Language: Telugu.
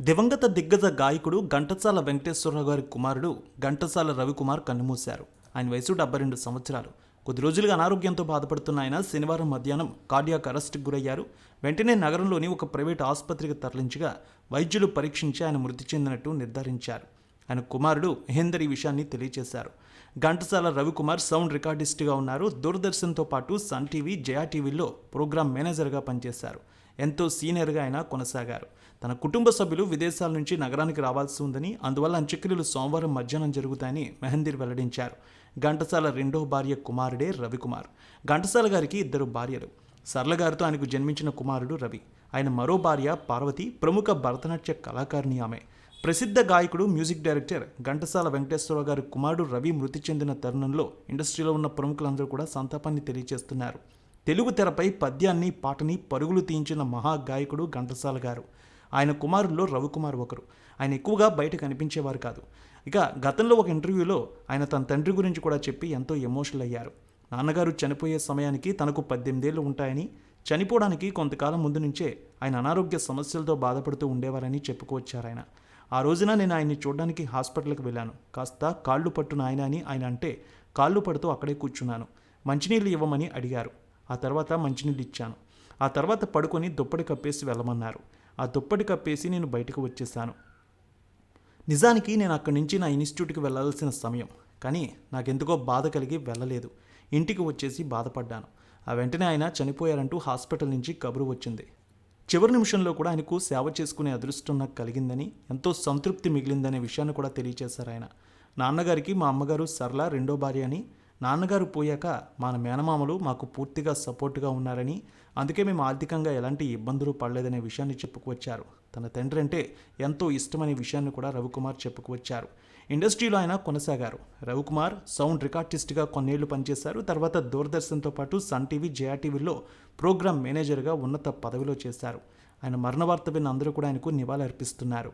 దివంగత దిగ్గజ గాయకుడు ఘంటసాల వెంకటేశ్వరరావు గారి కుమారుడు ఘంటసాల రవికుమార్ కన్నుమూశారు. ఆయన వయసు డెబ్బై రెండు సంవత్సరాలు. కొద్ది రోజులుగా అనారోగ్యంతో బాధపడుతున్న ఆయన శనివారం మధ్యాహ్నం కార్డియాక్ అరెస్ట్కి గురయ్యారు. వెంటనే నగరంలోని ఒక ప్రైవేట్ ఆసుపత్రికి తరలించగా వైద్యులు పరీక్షించి ఆయన మృతి చెందినట్టు నిర్ధారించారు. ఆయన కుమారుడు మహేందర్ ఈ విషయాన్ని తెలియజేశారు ఘంటసాల రవికుమార్ సౌండ్ రికార్డిస్ట్గా ఉన్నారు. దూరదర్శన్తో పాటు సన్ టీవీ జయా టీవీలో ప్రోగ్రామ్ మేనేజర్గా పనిచేశారు. ఎంతో సీనియర్గా ఆయన కొనసాగారు. తన కుటుంబ సభ్యులు విదేశాల నుంచి నగరానికి రావాల్సి ఉందని అందువల్ల అంత్యక్రియలు సోమవారం మధ్యాహ్నం జరుగుతాయని మెహందీర్ వెల్లడించారు. ఘంటసాల రెండో భార్య కుమారుడే రవికుమార్. ఘంటసాల గారికి ఇద్దరు భార్యలు. సరళ గారితో ఆయనకు జన్మించిన కుమారుడు రవి. ఆయన మరో భార్య పార్వతి ప్రముఖ భరతనాట్య కళాకారిణి ఆమె. ప్రసిద్ధ గాయకుడు మ్యూజిక్ డైరెక్టర్ ఘంటసాల వెంకటేశ్వరరావు గారి కుమారుడు రవి మృతి చెందిన తరుణంలో ఇండస్ట్రీలో ఉన్న ప్రముఖులందరూ కూడా సంతాపాన్ని తెలియజేస్తున్నారు. తెలుగు తెరపై పద్యాన్ని పాటని పరుగులు తీయించిన మహా గాయకుడు ఘంటసాల గారు. ఆయన కుమారుల్లో రవికుమార్ ఒకరు. ఆయన ఎక్కువగా బయట కనిపించేవారు కాదు. ఇక గతంలో ఒక ఇంటర్వ్యూలో ఆయన తన తండ్రి గురించి కూడా చెప్పి ఎంతో ఎమోషనల్ అయ్యారు. నాన్నగారు చనిపోయే సమయానికి తనకు పద్దెనిమిదేళ్ళు ఉంటాయని చనిపోవడానికి కొంతకాలం ముందు నుంచే ఆయన అనారోగ్య సమస్యలతో బాధపడుతూ ఉండేవారని చెప్పుకొచ్చారు ఆయన. ఆ రోజున నేను ఆయన్ని చూడడానికి హాస్పిటల్కి వెళ్ళాను. కాస్త కాళ్ళు పట్టు ఆయన అని ఆయన అంటే కాళ్ళు పడుతూ అక్కడే కూర్చున్నాను. మంచినీళ్ళు ఇవ్వమని అడిగారు. ఆ తర్వాత మంచినీళ్ళు ఇచ్చాను. ఆ తర్వాత పడుకొని దుప్పటి కప్పేసి వెళ్ళమన్నారు. ఆ దుప్పటి కప్పేసి నేను బయటకు వచ్చేసాను. నిజానికి నేను అక్కడి నుంచి నా ఇన్స్టిట్యూట్కి వెళ్ళాల్సిన సమయం కానీ నాకెందుకో బాధ కలిగి వెళ్ళలేదు. ఇంటికి వచ్చేసి బాధపడ్డాను. ఆ వెంటనే ఆయన చనిపోయారంటూ హాస్పిటల్ నుంచి కబురు వచ్చింది. చివరి నిమిషంలో కూడా ఆయనకు సేవ చేసుకునే అదృష్టం నాకు కలిగిందని ఎంతో సంతృప్తి మిగిలిందనే విషయాన్ని కూడా తెలియజేశారు ఆయన. నాన్నగారికి మా అమ్మగారు సరళ రెండో భార్య అని నాన్నగారు పోయాక మన మేనమామలు మాకు పూర్తిగా సపోర్ట్గా ఉన్నారని అందుకే మేము ఆర్థికంగా ఎలాంటి ఇబ్బందులు పడలేదనే విషయాన్ని చెప్పుకువచ్చారు. తన తండ్రి అంటే ఎంతో ఇష్టమనే విషయాన్ని కూడా రవికుమార్ చెప్పుకువచ్చారు. ఇండస్ట్రీలో ఆయన కొనసాగారు. రవికుమార్ సౌండ్ రికార్డిస్ట్గా కొన్నేళ్ళు పనిచేశారు. తర్వాత దూరదర్శన్తో పాటు సన్ టీవీ జయా టీవీలో ప్రోగ్రామ్ మేనేజర్గా ఉన్నత పదవిలో చేశారు. ఆయన మరణ వార్త విన్న అందరూ కూడా ఆయనకు నివాళులర్పిస్తున్నారు.